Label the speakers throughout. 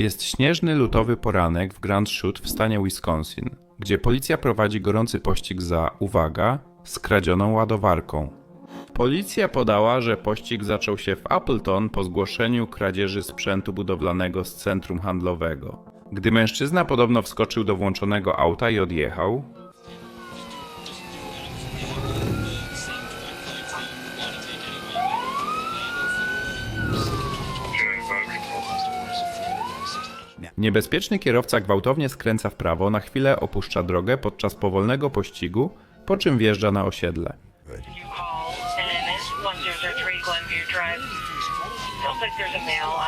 Speaker 1: Jest śnieżny, lutowy poranek w Grand Chute w stanie Wisconsin, gdzie policja prowadzi gorący pościg za, uwaga, skradzioną ładowarką. Policja podała, że pościg zaczął się w Appleton po zgłoszeniu kradzieży sprzętu budowlanego z centrum handlowego. Gdy mężczyzna podobno wskoczył do włączonego auta i odjechał, Niebezpieczny kierowca gwałtownie skręca w prawo, na chwilę opuszcza drogę podczas powolnego pościgu, po czym wjeżdża na osiedle.
Speaker 2: you call, and it's 1003 Glenview Drive. Looks like there's a male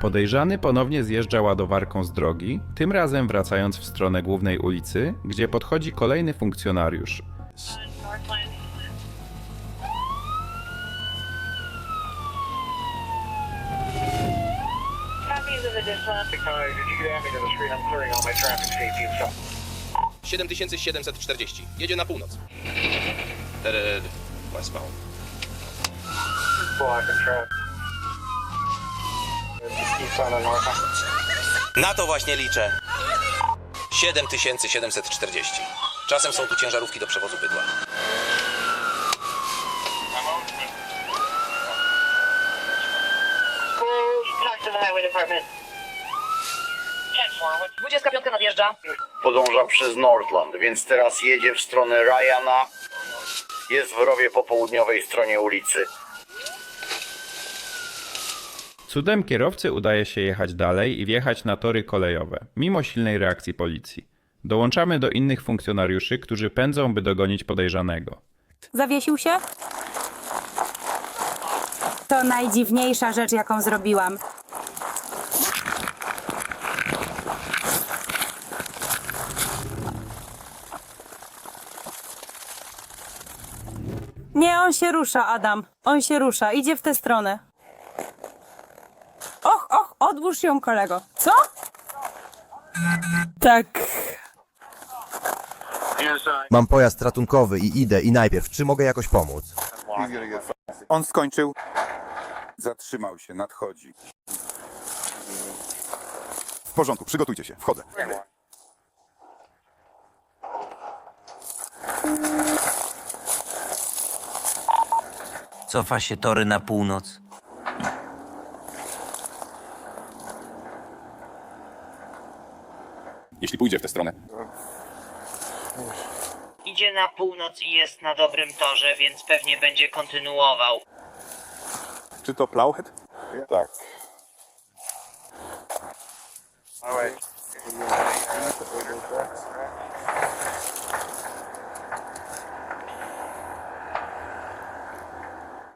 Speaker 1: Podejrzany ponownie zjeżdża ładowarką z drogi, tym razem wracając w stronę głównej ulicy, gdzie podchodzi kolejny funkcjonariusz.
Speaker 3: Safety and stuff.
Speaker 4: 7740. Jedzie na północ. Na to właśnie liczę. 7740. Czasem są tu ciężarówki do przewozu bydła.
Speaker 2: Highway department. 10-4, what's
Speaker 5: 25 nadjeżdża.
Speaker 6: podąża przez Northland, więc teraz jedzie w stronę Ryana. Jest w rowie po południowej stronie ulicy.
Speaker 1: Cudem kierowcy udaje się jechać dalej i wjechać na tory kolejowe, mimo silnej reakcji policji. Dołączamy do innych funkcjonariuszy, którzy pędzą, by dogonić podejrzanego.
Speaker 7: Zawiesił się? To najdziwniejsza rzecz, jaką zrobiłam. Nie, on się rusza, Adam. On się rusza. Idzie w tę stronę. Odłóż ją, kolego. Co? Tak.
Speaker 8: Mam pojazd ratunkowy i idę i najpierw, czy mogę jakoś pomóc?
Speaker 9: On skończył. Zatrzymał się, nadchodzi. W porządku, przygotujcie się, wchodzę.
Speaker 10: Cofa się tory na północ.
Speaker 9: Jeśli pójdzie w tę stronę.
Speaker 2: Idzie na północ i jest na dobrym torze, więc pewnie będzie kontynuował.
Speaker 9: Czy to Plowhead? Tak.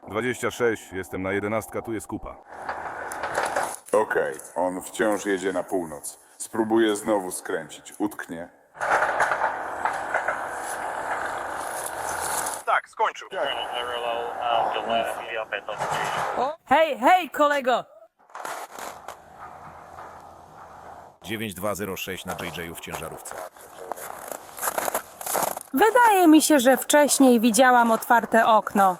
Speaker 11: Dwadzieścia sześć, jestem na jedenastka, tu jest kupa.
Speaker 9: Okej, on wciąż jedzie na północ. Spróbuję znowu skręcić. Utknie.
Speaker 3: Tak, skończył.
Speaker 7: Hej, hej, kolego!
Speaker 8: 9206 na JJ w ciężarówce.
Speaker 7: Wydaje mi się, że wcześniej widziałam otwarte okno.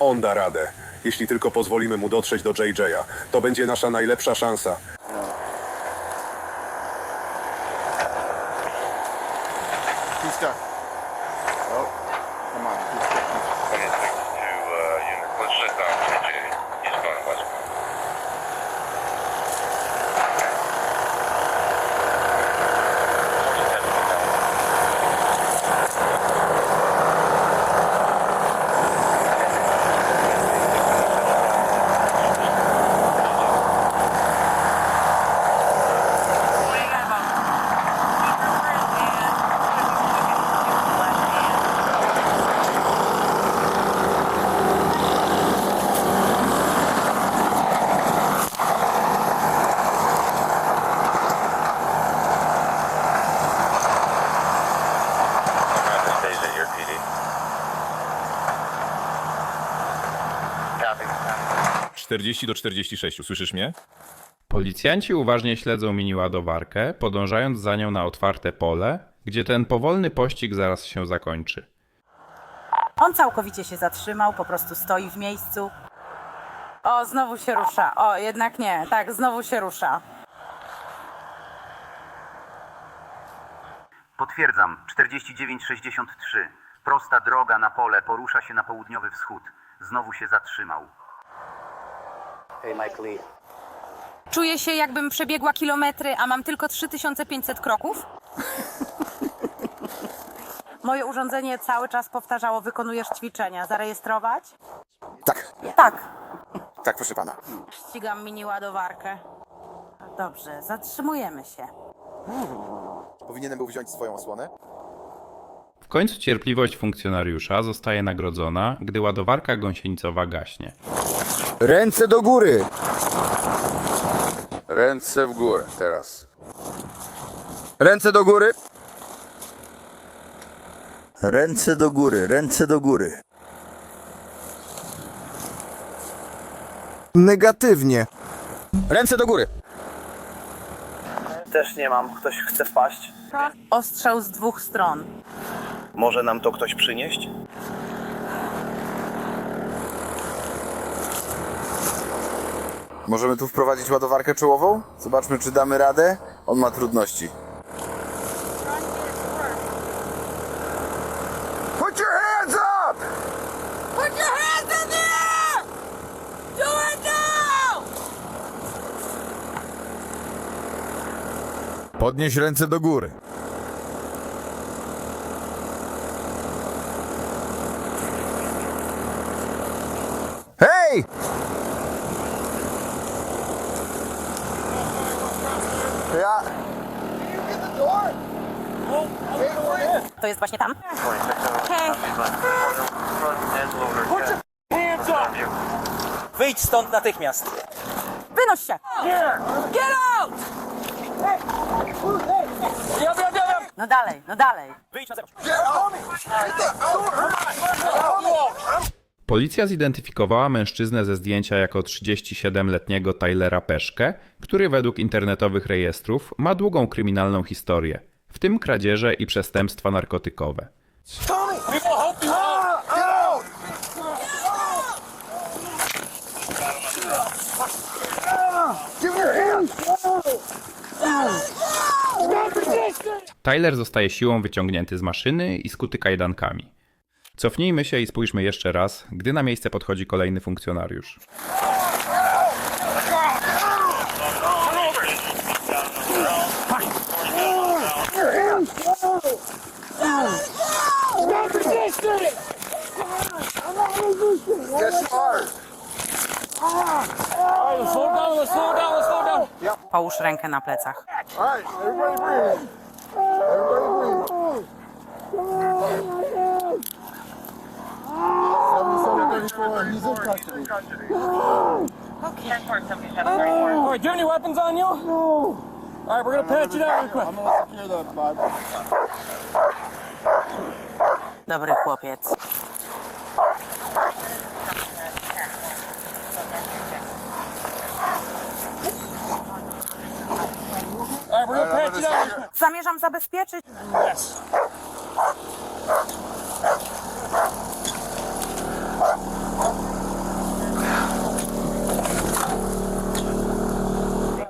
Speaker 11: On da radę. Jeśli tylko pozwolimy mu dotrzeć do JJ'a, to będzie nasza najlepsza szansa.
Speaker 9: He's done. Oh, come on.
Speaker 4: 40 do 46, słyszysz mnie?
Speaker 1: Policjanci uważnie śledzą mini ładowarkę, podążając za nią na otwarte pole, gdzie ten powolny pościg zaraz się zakończy.
Speaker 7: On całkowicie się zatrzymał, po prostu stoi w miejscu. O, znowu się rusza. O, jednak nie. Tak, znowu się rusza.
Speaker 6: Potwierdzam, 4963. Prosta droga na pole porusza się na południowy wschód. Znowu się zatrzymał.
Speaker 12: Hey Mike Lee.
Speaker 7: Czuję się, jakbym przebiegła kilometry, a mam tylko 3500 kroków. Moje urządzenie cały czas powtarzało, wykonujesz ćwiczenia. Zarejestrować?
Speaker 13: Tak,
Speaker 7: Tak.
Speaker 13: tak proszę pana.
Speaker 7: Ścigam mini ładowarkę. Dobrze, zatrzymujemy się.
Speaker 13: Powinienem był wziąć swoją osłonę?
Speaker 1: W końcu cierpliwość funkcjonariusza zostaje nagrodzona, gdy ładowarka gąsienicowa gaśnie.
Speaker 13: Ręce do góry!
Speaker 9: Ręce w górę teraz.
Speaker 13: Ręce do góry! Ręce do góry, ręce do góry. Negatywnie. Ręce do góry.
Speaker 14: Też nie mam. Ktoś chce wpaść?
Speaker 7: Ostrzał z dwóch stron.
Speaker 14: Może nam to ktoś przynieść?
Speaker 13: Możemy tu wprowadzić ładowarkę czołową? Zobaczmy, czy damy radę. On ma trudności. Put your hands up!
Speaker 7: Put your hands in the air! Do it now!
Speaker 13: Podnieś ręce do góry. Hej! Ja...
Speaker 7: To jest właśnie tam. Hej,
Speaker 14: Wyjdź stąd natychmiast!
Speaker 7: wynoś się! Get out! No dalej, no dalej.
Speaker 14: Wyjdź na zewnątrz!
Speaker 1: Policja zidentyfikowała mężczyznę ze zdjęcia jako 37-letniego Tylera Peszkę, który według internetowych rejestrów ma długą kryminalną historię, w tym kradzieże i przestępstwa narkotykowe. Tyler zostaje siłą wyciągnięty z maszyny i skuty kajdankami. Cofnijmy się i spójrzmy jeszcze raz, gdy na miejsce podchodzi kolejny funkcjonariusz.
Speaker 7: Połóż rękę na plecach.
Speaker 14: Alright, do you have any weapons on you? No. Alright, we're gonna patch it out real quick.
Speaker 7: Dobry chłopiec.
Speaker 14: We're gonna patch it out. real quick.
Speaker 7: Zamierzam zabezpieczyć.
Speaker 14: Yes.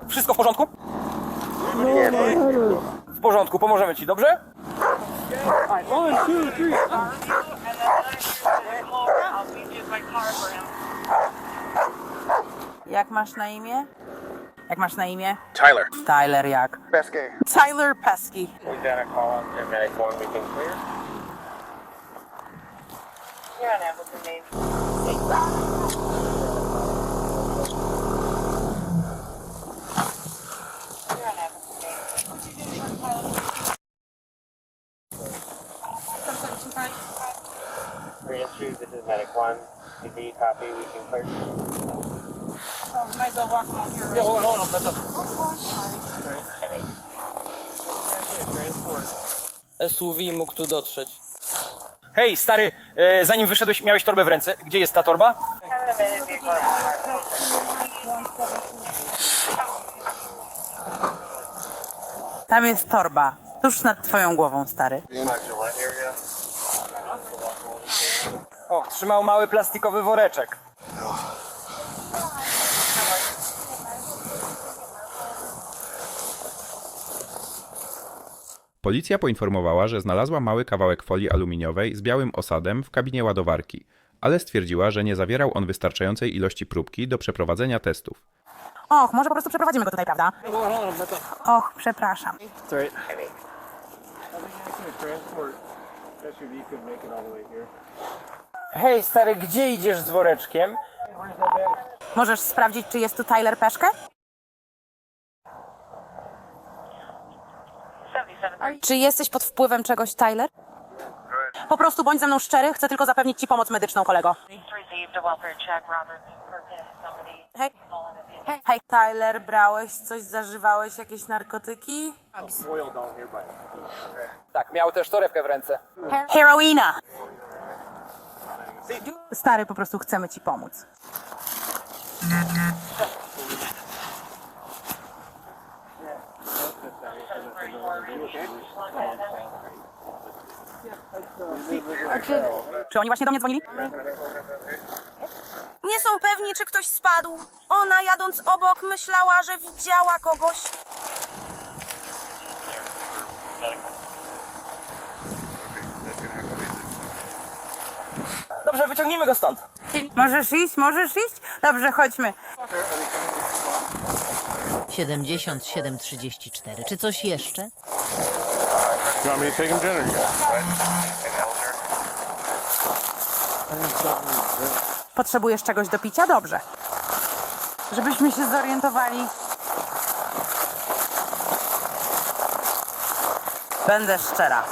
Speaker 14: Wszystko w porządku? Nie, W porządku, pomożemy ci, dobrze?
Speaker 7: Jak masz na imię? Jak masz na imię?
Speaker 11: Tyler.
Speaker 7: Tyler jak?
Speaker 14: Pesky.
Speaker 7: Tyler Pesky.
Speaker 14: Lieutenant, call on paramedic one, we can clear.
Speaker 2: You're on Appleton,
Speaker 14: SUV i mógł tu dotrzeć. Hej, stary, e, zanim wyszedłeś, miałeś torbę w ręce. Gdzie jest ta torba?
Speaker 7: Tam jest torba. Tuż nad twoją głową, stary.
Speaker 14: O, trzymał mały plastikowy woreczek.
Speaker 1: Policja poinformowała, że znalazła mały kawałek folii aluminiowej z białym osadem w kabinie ładowarki, ale stwierdziła, że nie zawierał on wystarczającej ilości próbki do przeprowadzenia testów.
Speaker 7: Och, może po prostu przeprowadzimy go tutaj, prawda? Och, przepraszam.
Speaker 14: Hej, stary, gdzie idziesz z woreczkiem?
Speaker 7: Możesz sprawdzić, czy jest tu Tyler Peszkę? Czy jesteś pod wpływem czegoś, Tyler? Po prostu bądź ze mną szczery, chcę tylko zapewnić ci pomoc medyczną, kolego. Hej, hej, hej, Tyler, brałeś coś, zażywałeś jakieś narkotyki?
Speaker 14: Tak, miał też torebkę w ręce.
Speaker 7: Heroina! Stary, po prostu chcemy ci pomóc. Czy oni właśnie do mnie dzwonili?
Speaker 15: Nie są pewni, czy ktoś spadł. Ona jadąc obok myślała, że widziała kogoś.
Speaker 14: Dobrze, wyciągnijmy go stąd.
Speaker 7: Możesz iść, możesz iść? Dobrze, chodźmy.
Speaker 15: 7734. Czy coś jeszcze?
Speaker 7: Potrzebujesz czegoś do picia? Dobrze. Żebyśmy się zorientowali. Będę szczera.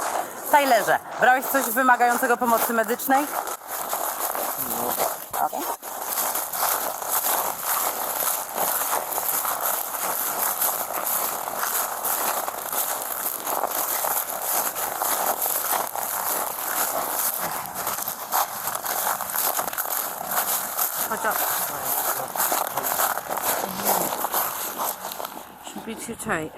Speaker 7: Tylerze, brałeś coś wymagającego pomocy medycznej? Be too tight.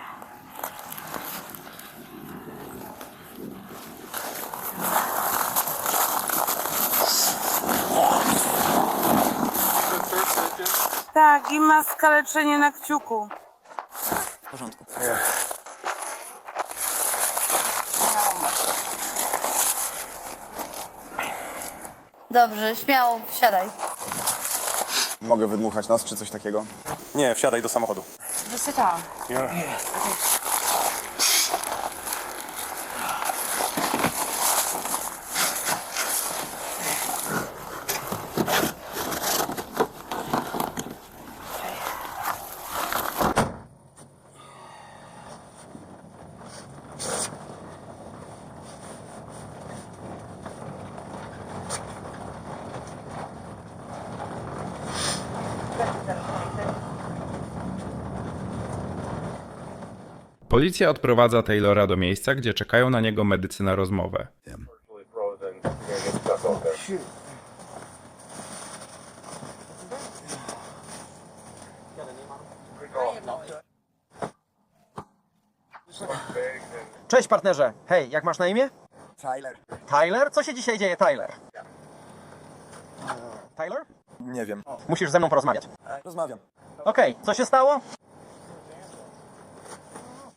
Speaker 7: Tak, i ma skaleczenie na kciuku.
Speaker 15: W porządku. Dobrze, śmiało, wsiadaj.
Speaker 13: Mogę wydmuchać nos czy coś takiego?
Speaker 11: Nie, wsiadaj do samochodu.
Speaker 7: Wysytałam.
Speaker 1: Policja odprowadza Taylora do miejsca, gdzie czekają na niego medycy na rozmowę.
Speaker 14: Cześć, partnerze. Hej, jak masz na imię?
Speaker 13: Tyler.
Speaker 14: Tyler? Co się dzisiaj dzieje, Tyler? Tyler?
Speaker 13: Nie wiem.
Speaker 14: Musisz ze mną porozmawiać.
Speaker 13: Rozmawiam.
Speaker 14: Okej, co się stało?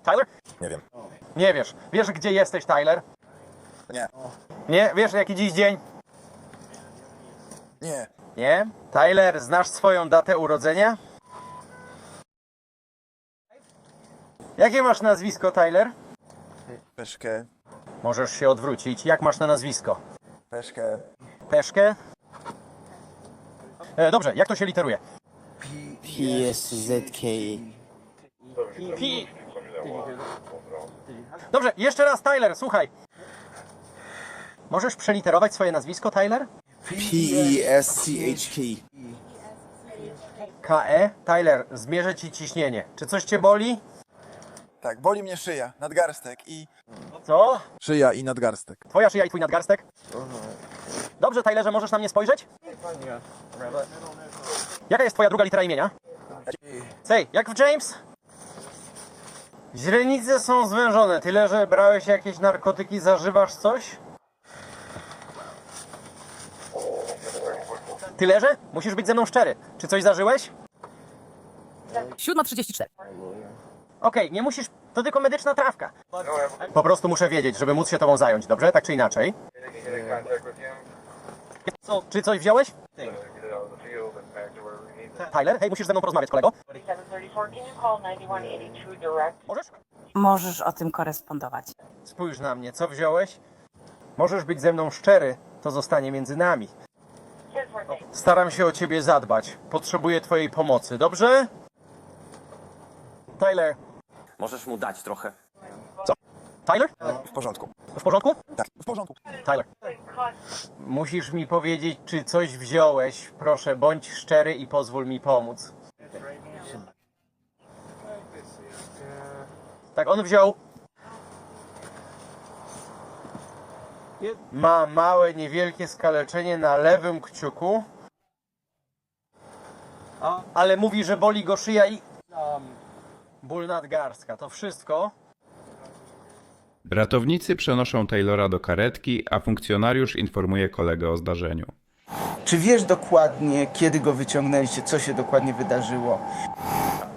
Speaker 14: Tyler?
Speaker 13: Nie wiem.
Speaker 14: Nie wiesz. Wiesz, gdzie jesteś, Tyler?
Speaker 13: Nie.
Speaker 14: Nie? Wiesz, jaki dziś dzień?
Speaker 13: Nie.
Speaker 14: Nie? Tyler, znasz swoją datę urodzenia? Jakie masz nazwisko, Tyler?
Speaker 13: Peszkę.
Speaker 14: Możesz się odwrócić. Jak masz na nazwisko?
Speaker 13: Peszkę.
Speaker 14: Peszkę? E, dobrze, jak to się literuje?
Speaker 13: PSZK.
Speaker 14: P. Dobrze, jeszcze raz, Tyler, słuchaj. Możesz przeliterować swoje nazwisko, Tyler?
Speaker 13: P-E-S-C-H-K.
Speaker 14: KE? Tyler, zmierzę ci ciśnienie. Czy coś cię boli?
Speaker 13: Tak, boli mnie szyja, nadgarstek i...
Speaker 14: Co?
Speaker 13: Szyja i nadgarstek.
Speaker 14: Twoja szyja i twój nadgarstek? Dobrze, Tylerze, możesz na mnie spojrzeć? Jaka jest twoja druga litera imienia? Say, jak w James? Źrenice są zwężone, tyle że brałeś jakieś narkotyki, zażywasz coś? Tyle że? Musisz być ze mną szczery. Czy coś zażyłeś?
Speaker 7: 7.34.
Speaker 14: Okej, nie musisz, to tylko medyczna trawka. Po prostu muszę wiedzieć, żeby móc się tobą zająć, dobrze? Tak czy inaczej. Co, czy coś wziąłeś? Tyler, hej, musisz ze mną porozmawiać, kolego.
Speaker 2: 734, can you call 9182 direct?
Speaker 14: Możesz?
Speaker 7: Możesz o tym korespondować.
Speaker 14: Spójrz na mnie, co wziąłeś? Możesz być ze mną szczery, to zostanie między nami. Staram się o ciebie zadbać. Potrzebuję twojej pomocy, dobrze? Tyler.
Speaker 16: Możesz mu dać trochę.
Speaker 14: Tyler?
Speaker 11: W porządku.
Speaker 14: W porządku?
Speaker 11: Tak, w porządku.
Speaker 14: Tyler. Musisz mi powiedzieć, czy coś wziąłeś. Proszę, bądź szczery i pozwól mi pomóc. Tak, on wziął. Ma małe, niewielkie skaleczenie na lewym kciuku. Ale mówi, że boli go szyja i. Ból nadgarstka. To wszystko.
Speaker 1: Ratownicy przenoszą Taylora do karetki, a funkcjonariusz informuje kolegę o zdarzeniu.
Speaker 17: Czy wiesz dokładnie, kiedy go wyciągnęliście, co się dokładnie wydarzyło?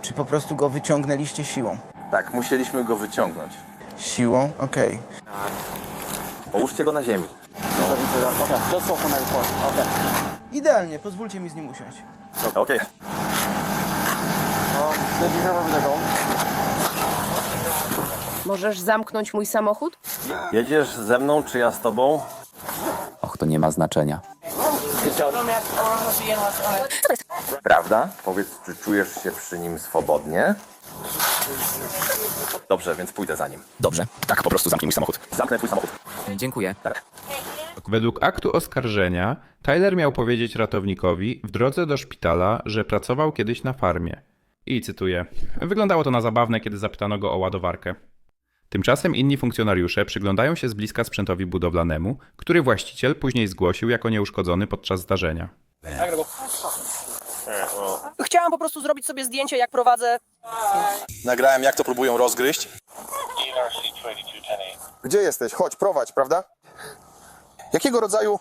Speaker 17: Czy po prostu go wyciągnęliście siłą?
Speaker 16: Tak, musieliśmy go wyciągnąć.
Speaker 17: Siłą? Okej.
Speaker 16: Połóżcie go na ziemi.
Speaker 17: Idealnie, pozwólcie mi z nim usiąść.
Speaker 16: Okej.
Speaker 15: Możesz zamknąć mój samochód?
Speaker 16: Jedziesz ze mną, czy ja z tobą?
Speaker 14: Och, to nie ma znaczenia.
Speaker 16: Prawda? Powiedz, czy czujesz się przy nim swobodnie? Dobrze, więc pójdę za nim.
Speaker 4: Dobrze. Tak, po prostu zamknij mój samochód.
Speaker 16: Zamknę twój samochód.
Speaker 14: Dziękuję.
Speaker 1: Według aktu oskarżenia, Tyler miał powiedzieć ratownikowi w drodze do szpitala, że pracował kiedyś na farmie. I cytuję: Wyglądało to na zabawne, kiedy zapytano go o ładowarkę. Tymczasem inni funkcjonariusze przyglądają się z bliska sprzętowi budowlanemu, który właściciel później zgłosił jako nieuszkodzony podczas zdarzenia.
Speaker 15: Chciałam po prostu zrobić sobie zdjęcie, jak prowadzę.
Speaker 11: Nagrałem, jak to próbują rozgryźć.
Speaker 13: Gdzie jesteś? Chodź, prowadź, prawda? Jakiego rodzaju...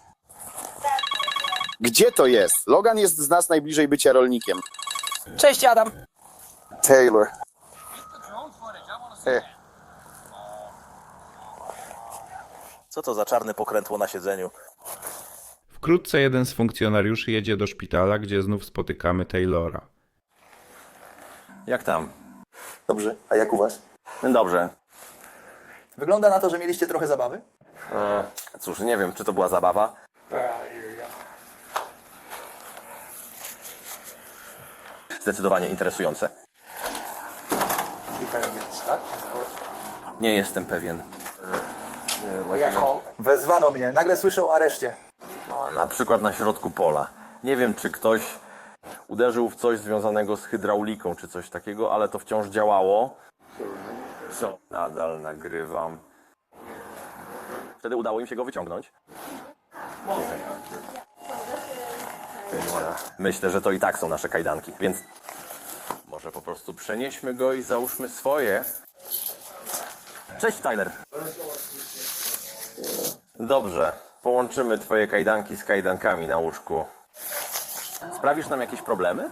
Speaker 13: Gdzie to jest? Logan jest z nas najbliżej bycia rolnikiem.
Speaker 15: Cześć, Adam.
Speaker 13: Taylor. E,
Speaker 11: Co to za czarne pokrętło na siedzeniu?
Speaker 1: Wkrótce jeden z funkcjonariuszy jedzie do szpitala, gdzie znów spotykamy Taylora.
Speaker 16: Jak tam?
Speaker 17: Dobrze, a jak u was?
Speaker 16: Dobrze.
Speaker 17: Wygląda na to, że mieliście trochę zabawy?
Speaker 16: E, cóż, nie wiem, czy to była zabawa. Zdecydowanie interesujące. Nie jestem pewien.
Speaker 17: Wezwano mnie, nagle słyszę o areszcie.
Speaker 16: Na przykład na środku pola. Nie wiem, czy ktoś uderzył w coś związanego z hydrauliką, czy coś takiego, ale to wciąż działało. Co? Nadal nagrywam. Wtedy udało im się go wyciągnąć. Myślę, że to i tak są nasze kajdanki, więc może po prostu przenieśmy go i załóżmy swoje. Cześć, Tyler. Dobrze, połączymy twoje kajdanki z kajdankami na łóżku. Sprawisz nam jakieś problemy?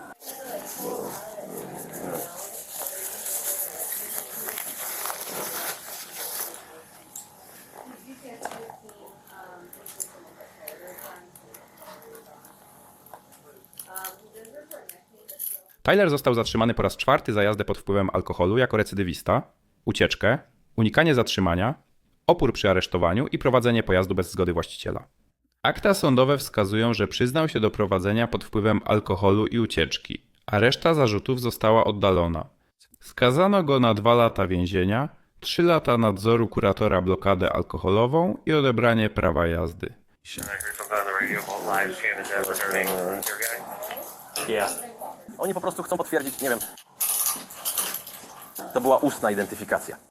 Speaker 1: Tyler został zatrzymany po raz czwarty za jazdę pod wpływem alkoholu jako recydywista, ucieczkę, unikanie zatrzymania, opór przy aresztowaniu i prowadzenie pojazdu bez zgody właściciela. Akta sądowe wskazują, że przyznał się do prowadzenia pod wpływem alkoholu i ucieczki, a reszta zarzutów została oddalona. Skazano go na dwa lata więzienia, trzy lata nadzoru kuratora blokadę alkoholową i odebranie prawa jazdy.
Speaker 16: Oni po prostu chcą potwierdzić, nie wiem. To była ustna identyfikacja.